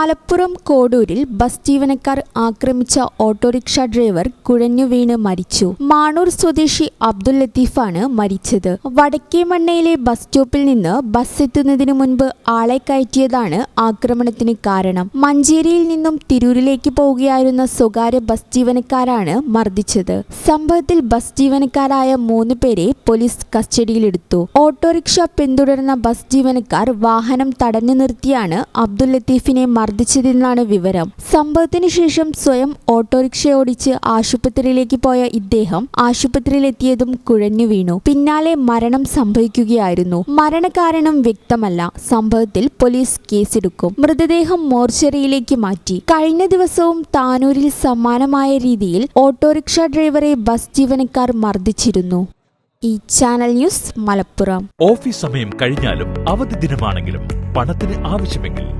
Malappuram കോഡൂരിൽ bus ജീവനക്കാർ ആക്രമിച്ച autorickshaw driver കുഴഞ്ഞു വീണ് മരിച്ചു. മാണൂർ സ്വദേശി അബ്ദുൽ ലത്തീഫാണ് മരിച്ചത്. വടക്കേമണ്ണയിലെ ബസ് സ്റ്റോപ്പിൽ നിന്ന് ബസ് എത്തുന്നതിന് മുൻപ് ആളെ കയറ്റിയതാണ് ആക്രമണത്തിന് കാരണം. മഞ്ചേരിയിൽ നിന്നും തിരൂരിലേക്ക് പോവുകയായിരുന്ന സ്വകാര്യ ബസ് ജീവനക്കാരാണ് മർദ്ദിച്ചത്. സംഭവത്തിൽ ബസ് ജീവനക്കാരായ മൂന്ന് പേരെ പോലീസ് കസ്റ്റഡിയിലെടുത്തു. ഓട്ടോറിക്ഷ പിന്തുടർന്ന ബസ് ജീവനക്കാർ വാഹനം തടഞ്ഞു നിർത്തിയാണ് അബ്ദുൽ ലത്തീഫിനെ മർദ്ദിച്ചതെന്നാണ് വിവരം. സംഭവത്തിന് ശേഷം സ്വയം ഓട്ടോറിക്ഷ ഓടിച്ച് ആശുപത്രിയിലേക്ക് പോയ ഇദ്ദേഹം ആശുപത്രിയിലെത്തിയതും കുഴഞ്ഞു വീണു. പിന്നാലെ മരണം സംഭവിക്കുകയായിരുന്നു. മരണകാരണം വ്യക്തമല്ല. സംഭവത്തിൽ പോലീസ് കേസെടുക്കും. മൃതദേഹം മോർച്ചറിയിലേക്ക് മാറ്റി. കഴിഞ്ഞ ദിവസവും താനൂരിൽ സമാനമായ രീതിയിൽ ഓട്ടോറിക്ഷ ഡ്രൈവറെ ബസ് ജീവനക്കാർ മർദ്ദിച്ചിരുന്നു. ഈ ചാനൽ ന്യൂസ് മലപ്പുറം. ഓഫീസ് സമയം കഴിഞ്ഞാലും അവധി ദിനമാണെങ്കിലും പണത്തിന് ആവശ്യമെങ്കിൽ